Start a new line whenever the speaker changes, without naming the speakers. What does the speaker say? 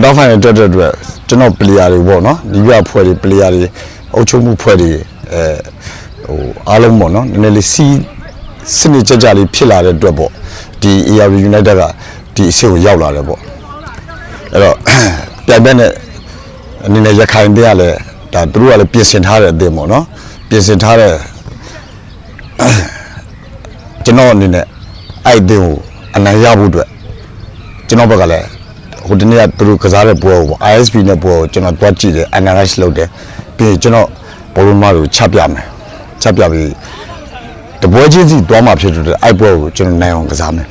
quarter final တက်တဲ့အတွက်ကျွန်တော် player တွေပေါ့နော်ဒီပြဖွဲ့တွေ player တွေအုပ်ချုပ်မှုဖွဲ့တွေအဲဟိုအားလုံးပေါ့နော်နည်းနည်းလေးစီးစနစ်ကြကြလေးဖြစ်လာတဲ့အတွက်ပေါ့ဒီ AR United ကဒီအဆင့်ကိုရောက်လာတယ်ပေါ့အဲ့တော့ပြိုင်ဘက်နဲ့အနေနဲ့ရခိုင်တဲ့ကလည်းဒါသူတို့ကလည်းပြင်ဆင်ထားတဲ့အသင်းပေါ့နော်ပြင်ဆင်ထားတဲ့ကျွန်တော်အနေနဲ့အဲ့အသင်းကိုအနိုင်ရဖို့အတွက်ကျွန်တော်ဘက်ကလည်း ဟိုတနေ့ကသူတို့ကစားတဲ့ပွဲကိုပေါ့ ISP နဲ့ပွဲကိုကျွန်တော်တွားကြည့်တယ် analyze လုပ်တယ်ပြီးရင်ကျွန်တော်ဘောလုံးမတွေကိုချပြမယ်ချပြပြီးတပွဲချင်းစီတွားမှာဖြစ်တဲ့အတွက်အဲ့ပွဲကိုကျွန်တော်နိုင်အောင်ကစားမယ်